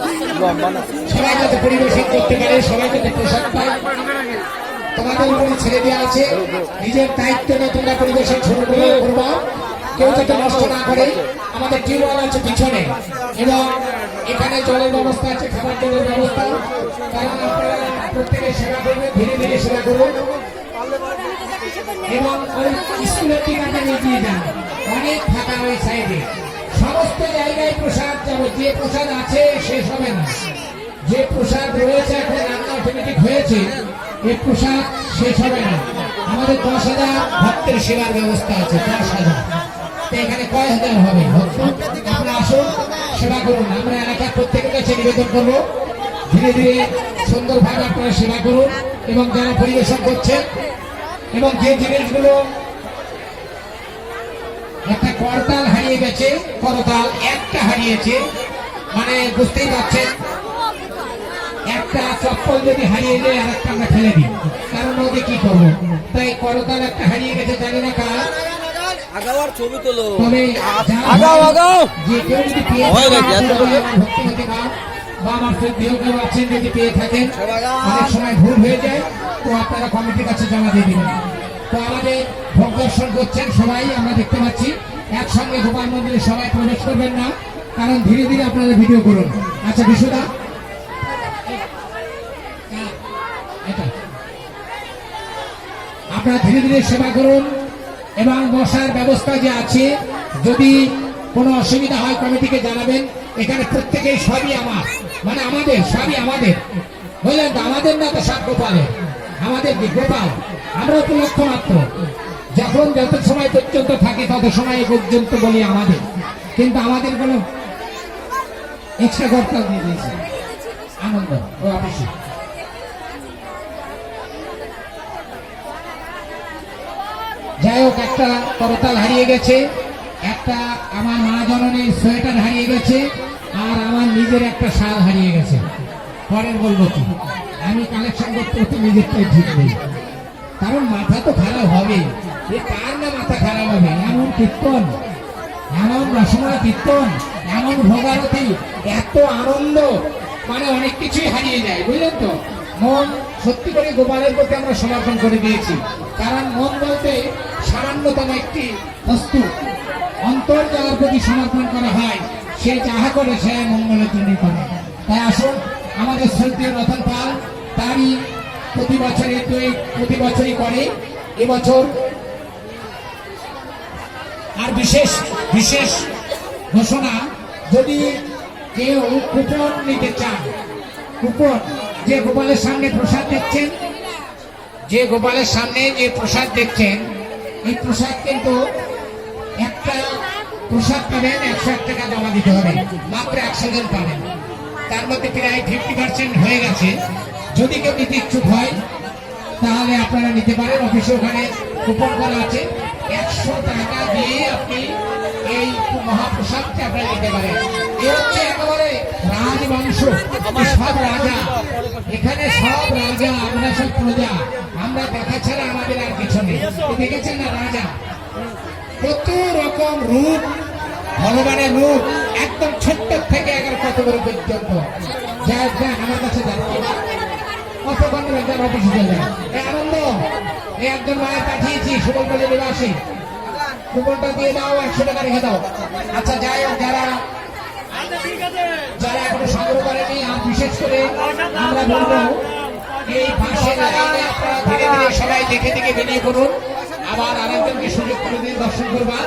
সবাই যাতে পরিবেশন করতে পারে সবাই যাতে প্রসাদ পায়। তোমাদের উপরে ছেড়ে দেওয়া আছে। নিজের দায়িত্ব নিয়ে তোমরা পরিবেশন শুরু করে করব। কেউ যাতে নষ্ট না করে। আমাদের টিউবওয়েল আছে পিছনে। এবং এখানে জলের ব্যবস্থা আছে, খাবার জলের ব্যবস্থা। কারণ আপনারা প্রত্যেকে সেবা করবে, ধীরে ধীরে সেবা করুন এবং ওই স্কুলের দিকে এগিয়ে যান। অনেক ফাঁকা ওই সাইডে। সমস্ত জায়গায় প্রসাদ যাবে। যে প্রসাদ আছে শেষ হবে না। যে প্রসাদ রয়েছে, এখন রান্না অটোমেটিক হয়েছে এই প্রসাদ শেষ হবে না। আমাদের দশ হাজার ভক্তের সেবার ব্যবস্থা আছে, দশ হাজার। এখানে কয় হাজার হবে? ভক্ত আপনারা আসুন, সেবা করুন। আমরা এলাকার প্রত্যেকের কাছে নিবেদন করব। ধীরে ধীরে সুন্দরভাবে আপনারা সেবা করুন এবং যারা পরিবেশন করছেন এবং যে জিনিসগুলো একটা করতাল হারিয়ে গেছে করতাল একটা হারিয়েছে। মানে বুঝতেই পারছেন একটা চপ্পল যদি হারিয়ে যায় আর একটা আমরা ফেলে দিই। কারণ ওদের কি করব? তাই করতাল একটা হারিয়ে গেছে জানি না কার। আগাওয়ার ছবি তোলো। আগাও, আগাও। হয় আপনারা আমার ভক্তিমতী মা বা আমার শ্রদ্ধেয় কেউ আছেন যদি পেয়ে থাকেন অনেক সময় ভুল হয়ে যায় তো আপনারা কমিটির কাছে জমা দিয়ে দিবেন। দর্শন করছেন সবাই, আমরা দেখতে পাচ্ছি। একসঙ্গে গোপাল মন্দিরে সবাই প্রবেশ করবেন না, কারণ ধীরে ধীরে আপনারা ভিডিও করুন। আচ্ছা বিশুদা? আপনারা ধীরে ধীরে সেবা করুন, এবং বসার ব্যবস্থা যে আছে, যদি কোনো অসুবিধা হয় কমিটিকে জানাবেন, এখানে প্রত্যেকেই সবই আমার। মানে আমাদের, সবই আমাদের। বুঝলেন তো? আমাদের না তো সব গোপালের। আমাদের গোপাল। আমরা উপলক্ষ মাত্র। যখন যত সময় পর্যন্ত থাকি, তত সময় পর্যন্ত বলি আমাদের। কিন্তু আমাদের কোনো এক্সট্রা কর্তাল দিয়ে দিয়েছে আনন্দ, ও অফিসে। যাই হোক, একটা করতাল হারিয়ে গেছে, একটা আমার মা জননীর সোয়েটার হারিয়ে গেছে, আর আমার নিজের একটা শাল হারিয়ে গেছে। পরের বলব কি? আমি কালেকশন করতে করতে নিজেরটাই ঠিক নেই কারণ মাথা তো খারাপ হবে কার না মাথা খারাপ হবে কীর্তন, এমন রসময় কীর্তন, এমন ভোগারতি, এত আনন্দ মানে অনেক কিছুই হারিয়ে যায়, বুঝলেন তো? মন সত্যি করে গোপালের প্রতি আমরা সমর্পণ করে দিয়েছি। কারণ মন বলতে সামান্যতম একটি বস্তু। অন্তর যার প্রতি সমর্পণ করা হয়, সে যাহা করে সে মঙ্গলের জন্য করে। তাই আসুন, আমাদের শ্রদ্ধেয় রতন পাল, তারই প্রতি বছরে, প্রতি বছরই করে, এবছর আর বিশেষ বিশেষ ঘোষণা, যদি কেউ কুপন নিতে চান কুপন, যে গোপালের সামনে প্রসাদ দেখছেন, যে গোপালের সামনে যে প্রসাদ দেখছেন, এই প্রসাদ কিন্তু একটা প্রসাদ পাবেন, একশো এক টাকা জমা দিতে হবে, মাত্র একশো জন পাবেন। তার মধ্যে প্রায় ফিফটি পার্সেন্ট হয়ে গেছে। যদি কেউ নিতে ইচ্ছুক হয় তাহলে আপনারা নিতে পারেন অফিসে ওখানে কুপন করা আছে। একশো টাকা দিয়ে আপনি এই মহাপ্রসাদকে আপনারা নিতে পারেন। এ হচ্ছে একেবারে রাজবংশ সব রাজা। এখানে সব রাজা আমরা সব প্রজা। আমরা দেখা ছাড়া আমাদের আর কিছু নেই। দেখেছেন না রাজা? কত রকম রূপ ভগবানের রূপ একদম ছোট্ট থেকে একবার কত বড় পর্যন্ত যা আমার কাছে যাচ্ছে। কতক্ষণ একজন অফিসে একজন মায়ের পাঠিয়েছি সুবলপল্লী নিবাসী। কুপনটা দিয়ে দাও একশো টাকা রেখে দাও। আচ্ছা যাই হোক, যারা যারা এখনও সংগ্রহ করেনি, আর বিশেষ করে আমরা বলব, এই লাইনে আপনারা ধীরে ধীরে সবাই দেখে দেখে বেরিয়ে করুন আবার আরেকজনকে সুযোগ করে দিন, দর্শন করবার।